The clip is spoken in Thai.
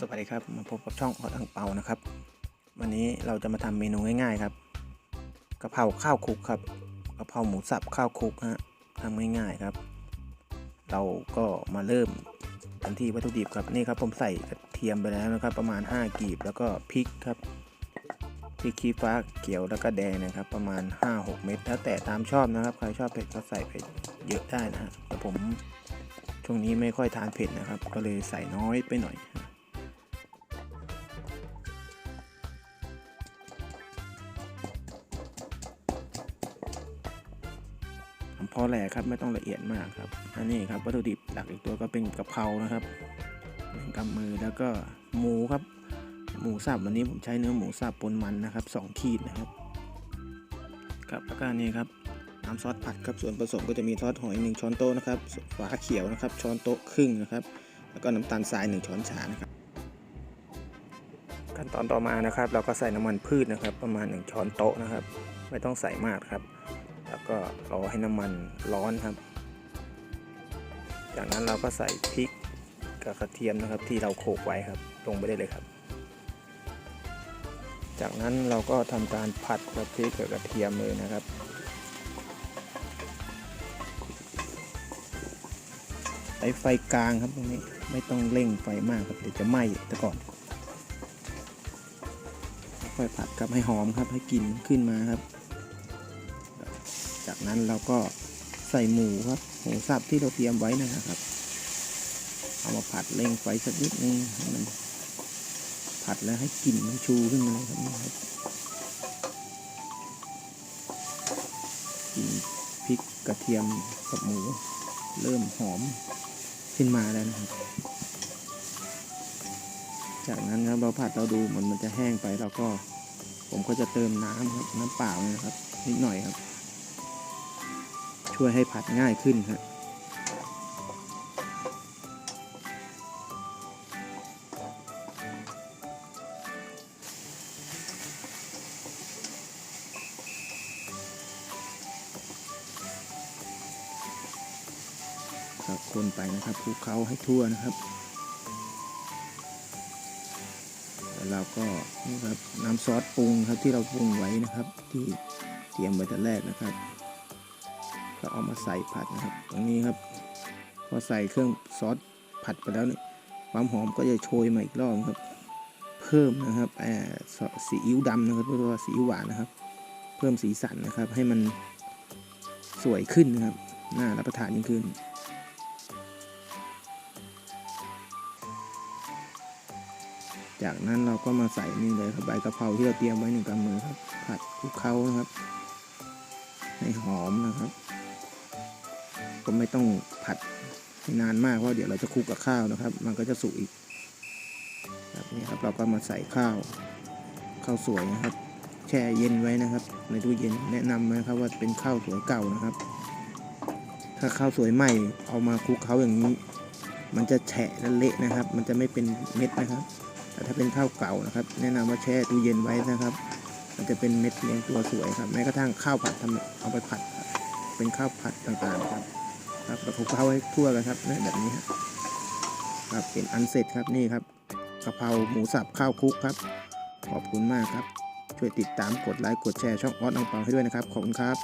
สวัสดีครับ มาพบกับช่องออดอังเปานะครับ วันนี้เราจะมาทำเมนูง่ายๆครับกะเพราข้าวคลุกครับกะเพราหมูสับข้าวคลุกฮะทำง่ายๆครับ เราก็มาเริ่มกันที่วัตถุดิบครับนี่ครับผมใส่กระเทียมไปแล้วนะครับ ประมาณ 5กีบแล้วก็พริกครับพริกขี้ฟ้าเขียวแล้วก็แดงนะครับ ประมาณ 5-6 เม็ดแล้วแต่ตามชอบนะครับใครชอบเผ็ดก็ใส่เผ็ดเยอะได้นะฮะแต่ผมช่วงนี้ไม่ค่อยทานเผ็ดนะครับ ก็เลยใส่น้อยไปหน่อย พอแหลกครับไม่ต้องละเอียดมากครับ อันนี้ครับวัตถุดิบหลักอีกตัวก็เป็นกะเพรานะครับหนึ่งกำมือแล้วก็หมูครับ หมูสับวันนี้ผมใช้เนื้อหมูสับปนมันนะครับสองขีดนะครับครับแล้วก็นี่ครับน้ำซอสผัดครับส่วนผสมก็จะมีซอสหอยหนึ่งช้อนโต๊ะนะครับฝาเขียวนะครับ ช้อนโต๊ะครึ่งนะครับ แล้วก็น้ำตาลทรายหนึ่งช้อนชานะครับขั้นตอนต่อมานะครับ เราก็ใส่น้ำมันพืชนะครับ ประมาณ 1 ช้อนโต๊ะนะครับ ไม่ต้องใส่มากครับ แล้วก็รอให้น้ำมันร้อนครับ จากนั้นเราก็ใส่พริกกับกระเทียมนะครับที่เราโขลกไว้ครับ ลงไปได้เลยครับ จากนั้นเราก็ทำการผัดกับพริกกับกระเทียมเลยนะครับใช้ไฟกลางครับตรงนี้ไม่ต้องเร่งไฟมากครับเดี๋ยวจะไหม้ต่ก่อนค่อยผัดครับให้หอมครับให้กลิ่นขึ้นมาครับ จากนั้นเราก็ใส่หมูครับหมูสับที่เราเตรียมไว้นะครับ เอามาผัดเร่งไฟสักนิดนึงให้มันผัดแล้วให้กลิ่นมันชูขึ้นมาเลยครับนี่ครับกลิ่นพริกกระเทียมกับหมู เริ่มหอมขึ้นมาแล้วนะครับ จากนั้นครับเราผัดเราดูมันมันจะแห้งไปเราก็ ผมก็จะเติมน้ำครับน้ำเปล่าเนี่ยนะครับ นิดหน่อยครับ ช่วยให้ผัดง่ายขึ้นครับครับคนไปนะครับคลุกเคล้าให้ทั่วนะครับแล้วเราก็นี่ครับน้ำซอสปรุงครับที่เราปรุงไว้นะครับ ที่เตรียมไว้แต่แรกนะครับ ก็เอามาใส่ผัดนะครับ ตรงนี้ครับ พอใส่เครื่องซอสผัดไปแล้วเนี่ยความหอมก็จะโชยมาอีกรอบครับ เพิ่มนะครับแอบซีอิ๊วดำนะครับหรือว่าซีอิ๊วหวานนะครับ เพิ่มสีสันนะครับ ให้มันสวยขึ้นนะครับน่ารับประทานยิ่งขึ้นจากนั้นเราก็มาใส่นี่เลยครับใบกะเพราที่เราเตรียมไว้หนึ่งกำมือครับผัดคลุกเคล้านะครับ ให้หอมนะครับ ก็ไม่ต้องผัดนานมากเพราะเดี๋ยวเราจะคลุกกับข้าวนะครับ มันก็จะสุกอีกแบบนี้ครับเราก็มาใส่ข้าวข้าวสวยนะครับ แช่เย็นไว้นะครับ ในตู้เย็นแนะนำนะครับว่าเป็นข้าวสวยเก่านะครับ ถ้าข้าวสวยใหม่เอามาคลุกเคล้าอย่างนี้ มันจะแฉะและเละนะครับ มันจะไม่เป็นเม็ดนะครับ แต่ถ้าเป็นข้าวเก่านะครับ แนะนำว่าแช่ตู้เย็นไว้นะครับ มันจะเป็นเม็ดเลี้ยงตัวสวยครับแม้กระทั่งข้าวผัดทำเอาไปผัด เป็นข้าวผัดต่างๆครับ ครับกระเพราให้ทั่วกันครับแบบนี้ครับครับเป็นอันเสร็จครับนี่ครับกระเพราหมูสับข้าวคลุกครับ ขอบคุณมากครับ ช่วยติดตามกดไลค์กดแชร์ช่องออสอังเปาให้ด้วยนะครับขอบคุณครับ